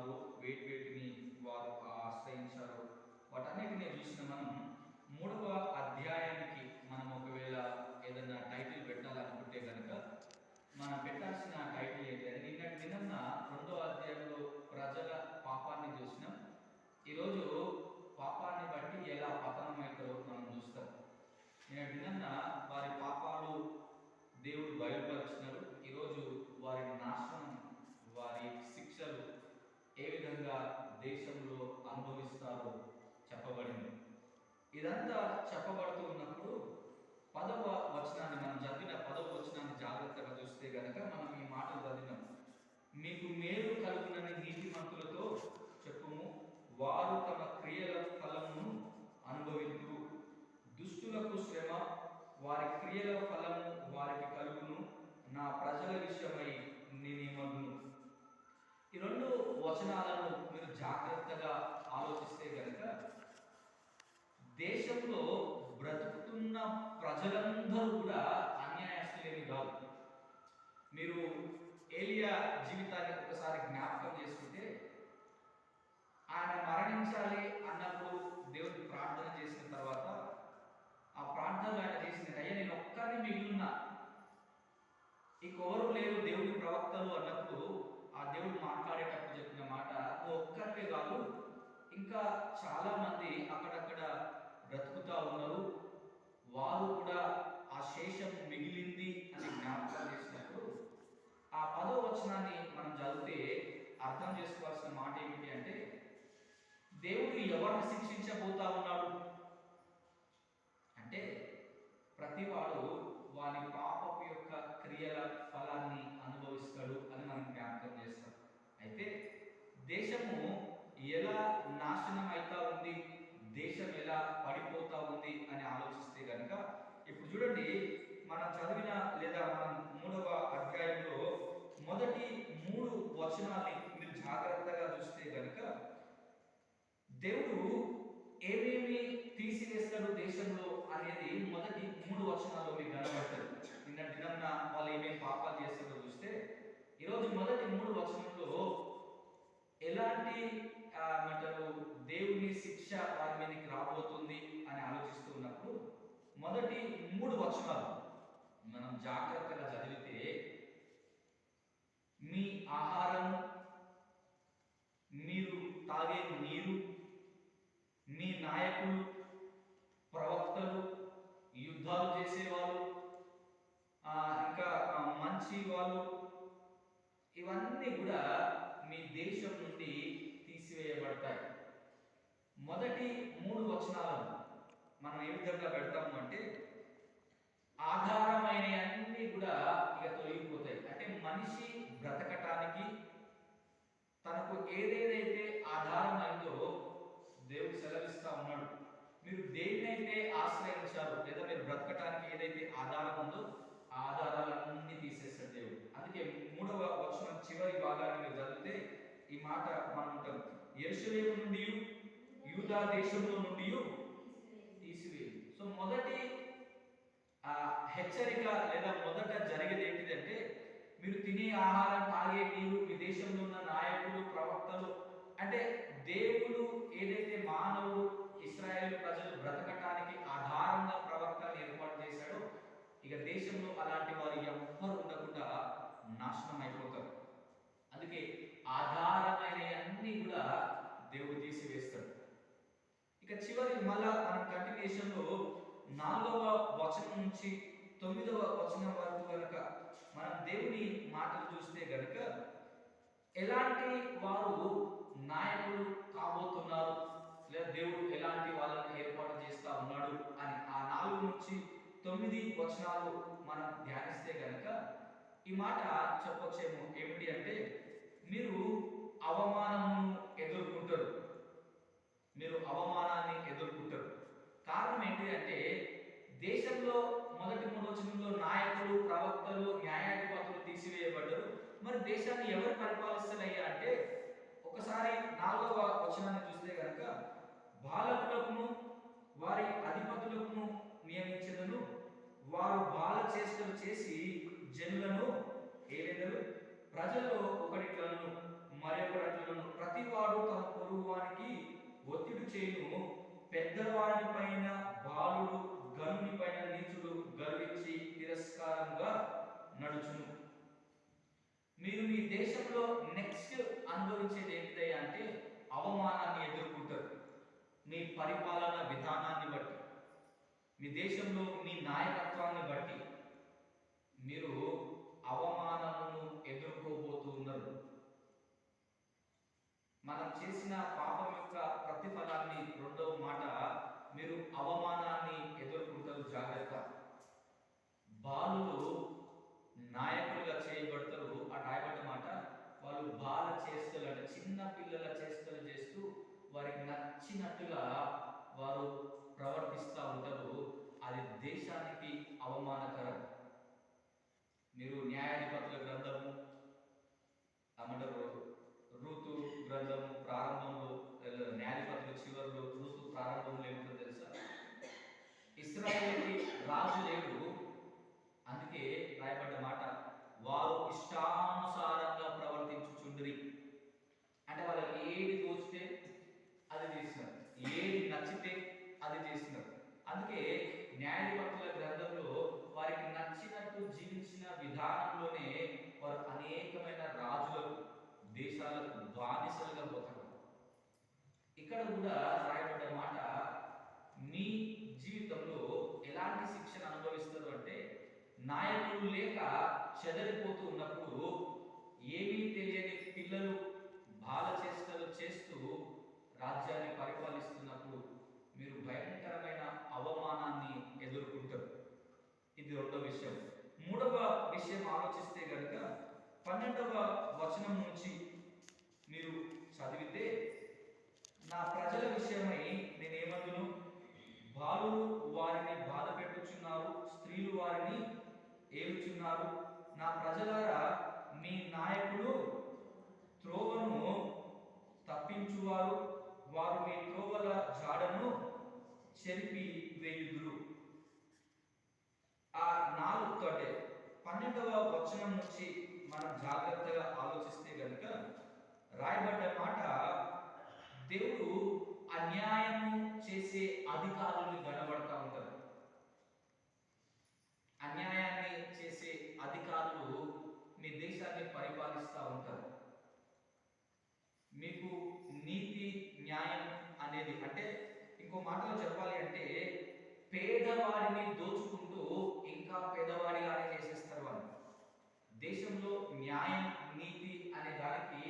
ఉన్నారో వేటి వేటిని వారు ఆశ్రయించారో. వాటన్నిటిని చూసిన మనం మూడవ అధ్యాయానికి మనం ఒకవేళ ఏదైనా టైటిల్ పెట్టాలనుకుంటే కనుక మనం పెట్టాల్సిన టైటిల్ ఏంటి నిన్నటి నిన్న రెండో అధ్యాయంలో ప్రజల పాపాన్ని చూసినాం. ఈరోజు పాపాన్ని బట్టి ఎలా పతనం అవుతారో మనం చూస్తాం. నిన్నటి నిన్న వారి పాపాలు దేవుడు బయలుపరిచిన ఈరోజు వారి నాశనం వారి శిక్షలు ఏ విధంగా దేశంలో అనుభవిస్తారో చెప్పబడింది. ఇదంతా చెప్పబడుతూ ఉన్నప్పుడు పదవ వచనాన్ని మనం చదివిన పదవ వచనాన్ని జాగ్రత్తగా చూస్తే గనక మనం ఈ మాటలు చదివినాం. మీకు మేలు కలుగునని నీతిమంతులతో చెప్పుము. వారు తమ క్రియల ఫలమును అనుభవింతురు దుష్టులకు శ్రమ వారి క్రియల ఫలము వారికి కలుగును. నా ప్రజల విషయమై నేనేమగును ఈ రెండు వచనాలను మీరు జాగ్రత్తగా ఆలోచిస్తే కనుక దేశంలో బ్రతుకుతున్న ప్రజలందరూ కూడా అన్యాయస్తులేమి కాదు. మీరు ఏలియా జీవితాన్ని ఒకసారి జ్ఞాపకం చేసుకుంటే ఆయన మరణించాలి అన్నప్పుడు దేవుడికి ప్రార్థన చేసిన తర్వాత ఆ ప్రార్థనలో ఆయన చేసిన అయ్యా నేను ఒక్కరిని మిగిలిన్నా ఇంకెవరు లేరు దేవుడి ప్రవక్తలు అన్నప్పుడు ఆ దేవుడు మాట్లాడేటప్పుడు చెప్పిన మాట "నువ్వు ఒక్కరికే కాదు ఇంకా చాలా మంది అక్కడక్కడ బ్రతుకుతా ఉన్నారు. వారు కూడా ఆ శేషం మిగిలింది అని జ్ఞాపకం చేసినప్పుడు ఆ పదో వచనాన్ని మనం చదివితే అర్థం చేసుకోవాల్సిన మాట ఏమిటి అంటే దేవుడు ఎవరిని శిక్షించబోతా ఉన్నాడు? అంటే ప్రతివాడు వాని పాపపు యొక్క క్రియల ఫలాన్ని అనుభవిస్తాడు అని మనం జ్ఞాపకం చేస్తాం అయితే దేశము ఎలా నాశనం అవుతా ఉంది? దేశం ఎలా పడిపోతా ఉంది అని ఆలోచిస్తే కనుక ఇప్పుడు చూడండి మనం చదివిన లేదా మనం మూడవ అధ్యాయంలో మొదటి మూడు వచనాల్ని మీరు జాగ్రత్తగా చూస్తే కనుక దేవుడు ఏమేమి తీసివేస్తాడు దేశంలో అనేది మొదటి మూడు వచనాల్లో మీకు కనబడతారు నిన్న దినంన వాళ్ళు ఏమేమి పాపాలు చేస్తారో చూస్తే ఈరోజు మొదటి మూడు వచనంలో ఎలాంటి ఏమంటారు దేవుని శిక్ష వారి మీదకి రాబోతుంది అని ఆలోచిస్తూ ఉన్నప్పుడు మొదటి మూడు వచనాలు మనం జాగ్రత్తగా చదివితే మీ ఆహారం మీరు తాగే నీరు మీ నాయకులు ప్రవక్తలు యుద్ధాలు చేసేవాళ్ళు ఆ, ఇంకా మంచి వాళ్ళు ఇవన్నీ కూడా మీ దేశం నుండి తీసివేయబడతాయి మొదటి మూడు వచనాలను మనం ఏ విధంగా పెడతాము అంటే ఆధారమైన అన్ని కూడా ఇక తొలగిపోతాయి. అంటే మనిషి బ్రతకటానికి తనకు ఏదేదైతే ఆధారమైందో దేవుడు సెలవిస్తా ఉన్నాడు. మీరు దేన్నైతే ఆశ్రయించారు లేదా మీరు బ్రతకటానికి ఏదైతే ఆధారం ఉందో ఆ ఆధారాలన్నీ తీసేస్తాడు దేవుడు. అందుకే మూడవ వచనం చివరి భాగాన్ని మీరు చదివితే ఈ మాట మనం ఉంటాం. ఎరుసలేము నుండి యూదా దేశంలో నుండి తీసివేయు. సో మొదటి ఆ హెచ్చరిక లేదా మొదట జరిగేది ఏంటిదంటే మీరు తినే ఆహారం తాగే నీరు మీ దేశంలో ఉన్న నాయకులు ప్రవక్తలు అంటే దేవుడు ఏదైతే మానవుడు ఇస్రాయేల్ ప్రజలు బ్రతకటానికి ఆధారంగా ప్రవక్తలు ఏర్పాటు చేశాడో ఇక దేశంలో అలాంటి వారు ఎవ్వరు ఉండకుండా నాశనం అయిపోతారు. అందుకే ఆధారమైన అన్ని కూడా దేవుడు ఇక చివరి మళ్ళా మనం కంటిన్యూషన్లో నాలుగవ వచనం నుంచి తొమ్మిదవ వచనం వరకు కనుక మనం దేవుని మాటలు చూస్తే గనుక ఎలాంటి వారు నాయకులు కాబోతున్నారు? లేదా దేవుడు ఎలాంటి వాళ్ళని ఏర్పాటు చేస్తా ఉన్నాడు? అని ఆ నాలుగు నుంచి తొమ్మిది వచనాలు మనం ధ్యానిస్తే కనుక ఈ మాట చెప్పొచ్చేమో ఏమిటి అంటే మీరు అవమానమును ఎదుర్కొంటారు. మీరు అవమానాన్ని ఎదుర్కొంటారు. కారణం ఏంటి అంటే దేశంలో మొదటి మూడు వచనంలో నాయకులు ప్రవక్తలు న్యాయాధిపతులు తీసివేయబడ్డారు. మరి దేశాన్ని ఎవరు పరిపాలిస్తారయ్యా అంటే ఒకసారి నాలుగవ వచనాన్ని చూస్తే కనుక బాలకులకును వారి అధిపతులకు నియమించదను వారు బాల చేష్టలు చేసి జనులను ఏలెదరు. ప్రజల్లో ఒకటిట్లను మరొకటిట్లను ప్రతి చేయును. పెద్దవాడి పైన బాలుడు గనుని పైన నీచుడు గర్వించి తిరస్కారంగా నడుచును. మీరు మీ దేశంలో నెక్స్ట్ అనుభవించేది ఏంటిదయ్యా అంటే అవమానాన్ని ఎదుర్కొంటారు. మీ పరిపాలన విధానాన్ని బట్టి మీ దేశంలో మీ నాయకత్వాన్ని బట్టి మీరు అవమాన ఎదుర్కోబోతూ ఉన్నారు మనం చేసిన పాపం యొక్క ప్రతిఫలాన్ని రెండవ మాట మీరు అవమానాన్ని ఎదుర్కొంటారు జాగ్రత్త బాలులు నాయకులుగా చేయబడతారు ఆ రాయబడ్డ మాట వాళ్ళు బాల చేష్టలు అంటే చిన్న పిల్లల చేష్టలు చేస్తూ వారికి నచ్చినట్టుగా వారు ప్రవర్తిస్తూ ఉంటారు అది దేశానికి అవమానకరం మీరు న్యాయాధిపతుల గ్రంథము ఏమంటారు ఋతు గ్రంథము ప్రారంభంలో లేదా న్యాయాధిపతుల చివరిలో ఋతు ప్రారంభంలో ఏమిటో తెలుసా ఇస్రాయేల్కి రాజు లేడు అందుకే రాయబడ్డ మాట వారు ఇష్టానుసారంగా ప్రవర్తించుచుండ్రి అంటే వాళ్ళకి ఏది తోచితే అది చేసినారు ఏది నచ్చితే అది చేసినారు అందుకే న్యాయపత్రుల గ్రంథంలో వారికి నచ్చినట్టు జీవించిన విధానంలోనే వారు అనేకమైన రాజులకు దేశాలకు బానిసలుగా పోతారు ఇక్కడ కూడా రాయబడ్డ మాట మీ జీవితంలో ఎలాంటి శిక్షణ అనుభవిస్తారు? అంటే నాయకులు లేక చెదరిపోతూ ఉన్నప్పుడు ఏమీ తెలియని పిల్లలు బాల చేష్టలు చేస్తూ రాజ్యాన్ని పరిపాలిస్తున్నప్పుడు మీరు భయంకరమైన అవమానాన్ని ఎదుర్కొంటారు. ఇది రెండో విషయం. మూడవ విషయం ఆలోచిస్తే కనుక పన్నెండవ వచనం నుంచి మీరు చదివితే నా ప్రజల విషయమై నేనేమందును? బాలులు వారిని బాధ పెట్టుచున్నారు స్త్రీలు వారిని ఏలుచున్నారు. నా ప్రజలారా మీ నాయకులు త్రోవను తప్పించువారు. వారు మీ త్రోవల జాడను చెరిపి వేయుదురు. ఆ నాలుగు అంటే పన్నెండవ వచనం నుంచి మనం జాగ్రత్తగా ఆలోచిస్తే కనుక రాయబడ్డ మాట దేవుడు అన్యాయము చేసే అధికారులు గడబడతా ఉంటారు. అన్యాయాన్ని చేసే అధికారులు మీ దేశాన్ని పరిపాలిస్తూ ఉంటారు. మీకు నీతి న్యాయం అనేది అంటే ఇంకో మాటలో చెప్పాలి అంటే పేదవాడిని దోచుకుంటూ ఇంకా పేదవాడిగానే చేసేస్తారు వాళ్ళు. దేశంలో న్యాయం నీతి అనే దానికి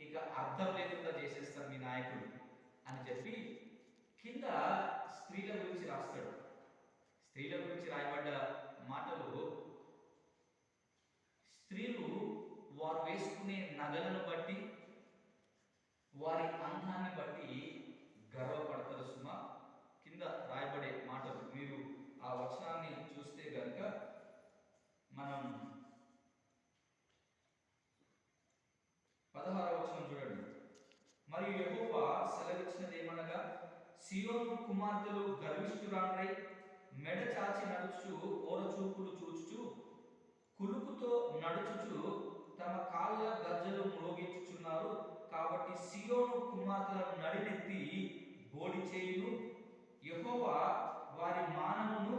ఇక అర్థం లేకుండా చేసేస్తారు మీ నాయకుడు అని చెప్పి కింద స్త్రీల గురించి రాస్తాడు. స్త్రీల గురించి రాయబడ్డ మాటలు స్త్రీలు వారు వేసుకునే నగలను బట్టి వారి అందాన్ని బట్టి గర్వపడతారు సుమ. కింద రాయబడే మాటలు. మీరు ఆ వచనాన్ని చూస్తే గనక మనం పదహార వచనం చూడండి. మరియు ఎక్కువ సియోను కుమార్తెలు గర్విష్ఠురాండ్రై మెడ చాచి నడుచు ఓరచూపులు చూచుచు కులుకుతో నడుచుచు తమ కాళ్ళ గజ్జలు మ్రోగించుచున్నారు కాబట్టి సియోను కుమార్తెల నడినెత్తి బోడి చేయును. యహోవా వారి మానమును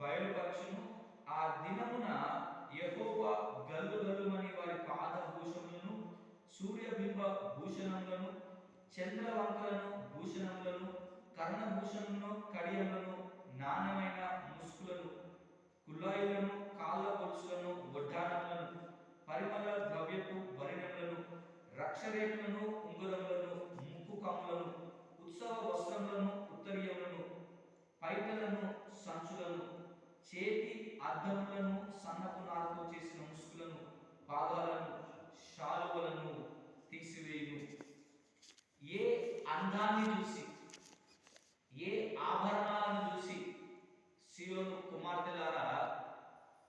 బయలుపరచును. ఆ దినమున యహోవా గల్లు గల్లుమని వారి పాదభూషములను సూర్యబింబ భూషణములను చంద్రవంకలను భూషణములను కర్ణభూషణములను కడియలను నాణ్యమైన ముసుకులను కుల్లాయిలను కాళ్ళ గొలుసులను వడ్డానములను పరిమళ ద్రవ్యపు భరిణములను రక్షరేఖలను ఉంగరములను ముక్కు కమ్ములను ఉత్సవ వస్త్రములను ఉత్తరీయములను పైటలను సంచులను చేతి అద్దములను సన్నపు నారతో చేసిన ముసుకులను భాగాలను శాలువలను తీసివేయును ఏ అందాన్ని చూసి ఆభరణాలను చూసి సియోను కుమార్తెలారా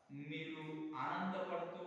మీరు ఆనందపడుతూ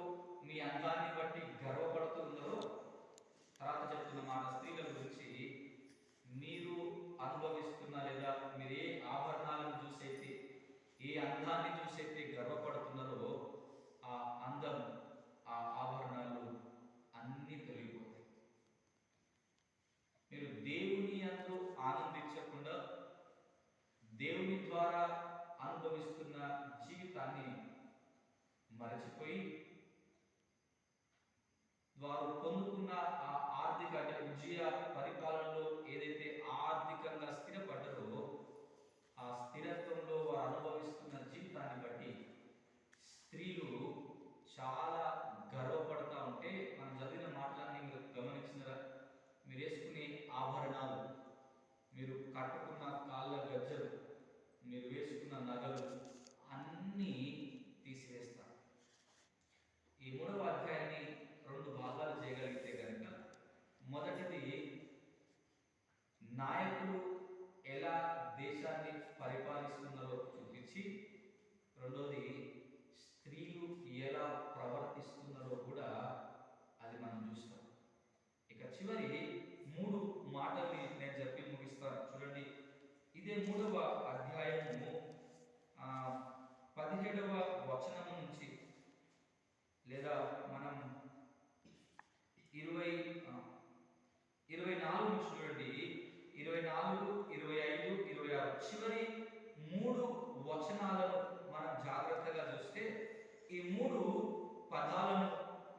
పదాలను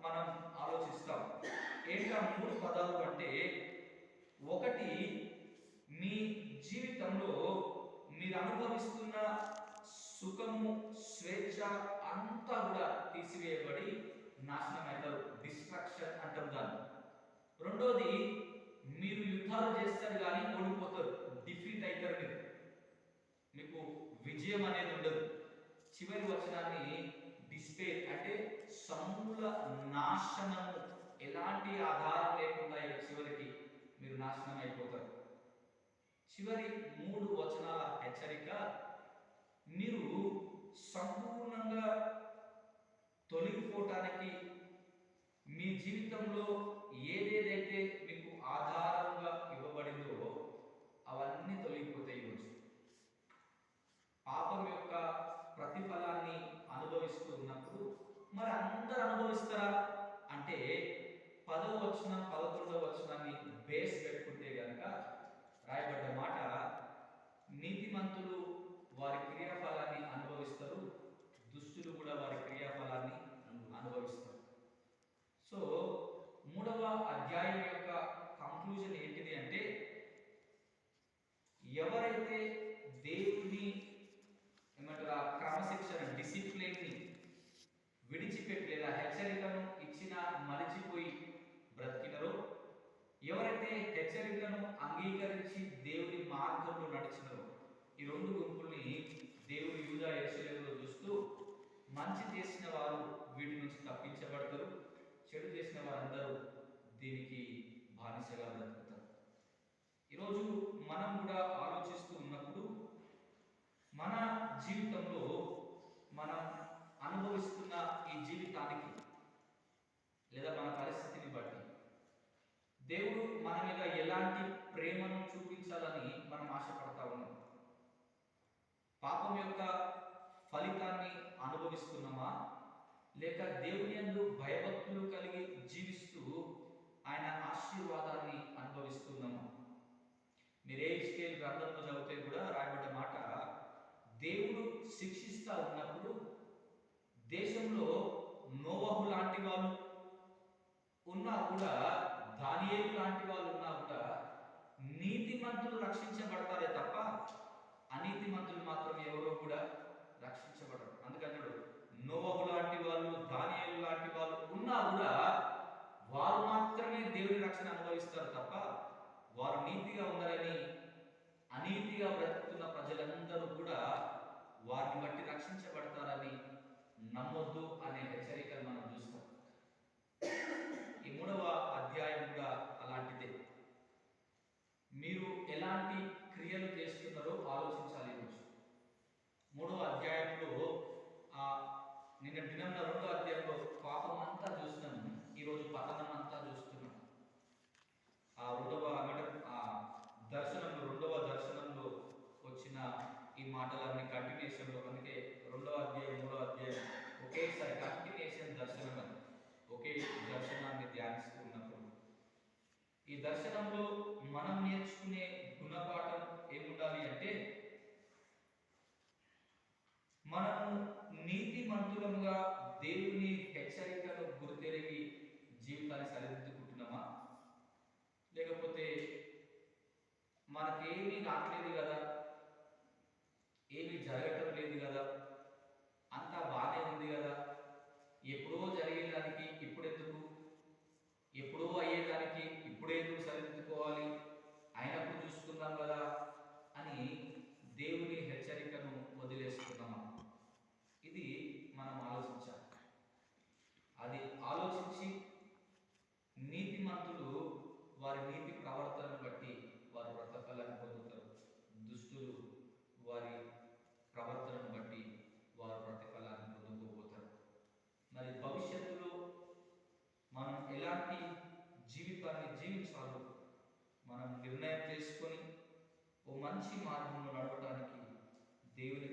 మనం ఆలోచిస్తాం. ఏంటా మూడు పదాలు అంటే ఒకటి మీ జీవితంలో మీరు అనుభవిస్తున్న సుఖము స్వేచ్ఛ అంతా కూడా తీసివేయబడి నాశనం అవుతారు డిస్ట్రక్షన్ అంటాం దాన్ని. రెండోది మీరు యుద్ధాలు చేస్తారు కానీ ఓడిపోతారు. డిఫీట్ అవుతారు మీరు. మీకు విజయం అనేది ఉండదు. చివరి వచనాన్ని డిస్పే అంటే సమూల నాశనము ఎలాంటి ఆధారం లేకుండా చివరికి మీరు నాశనం అయిపోతారు చివరి మూడు వచనాల హెచ్చరిక మీరు సంపూర్ణంగా తొలగిపోవటానికి మీ జీవితంలో ఏదేదైతే మీకు ఆధారంగా చేసిన వారు వీటి నుంచి తప్పించబడతారు. చెడు చేసిన వారందరూ దీనికి బానిసగా బ్రతుకుతారు. ఈరోజు మనం కూడా దేశంలో నోవహు లాంటి వాళ్ళు ఉన్నా కూడా దానియేలు లాంటి వాళ్ళు ఉన్నా కూడా నీతిమంతులు రక్షించబడతారే తప్ప అనీతిమంతులు మాత్రం ఎవరో కూడా రక్షించబడరు. అందుకన్నాడు నోవహు లాంటి వాళ్ళు దానియేలు లాంటి వాళ్ళు ఉన్నా కూడా వారు మాత్రమే దేవుని రక్షణ అనుభవిస్తారు తప్ప వారు నీతిగా ఉన్నారని అనీతిగా బ్రతుకుతున్న ప్రజలను దాని కంటిన్యూషన్లో అందుకే రెండో అధ్యాయం మూడో అధ్యాయం ఒకేసారి కంటిన్యూషన్ దర్శనం ఒకే దర్శనాన్ని ధ్యానిస్తూ ఉన్నప్పుడు. ఈ దర్శనంలో మనం నేర్చుకునే గుణపాఠం ఏముండాలి అంటే మనము నీతిమంతులముగా దేవుని హెచ్చరికను గురితెరిగి జీవితాన్ని సరిదిద్దుకుంటున్నామా? లేకపోతే మనకేమీ రావట్లేదు కదా? జరగటం లేదు కదా. అంతా బాగానే ఉంది కదా. ఎప్పుడో జరిగేదానికి ఇప్పుడెందుకు? ఎప్పుడో అయ్యేదానికి ఇప్పుడెందుకు సరిదిద్దుకోవాలి? అయినప్పుడు చూసుకుందాం కదా. మంచి మార్గంలో నడవడానికి దేవుని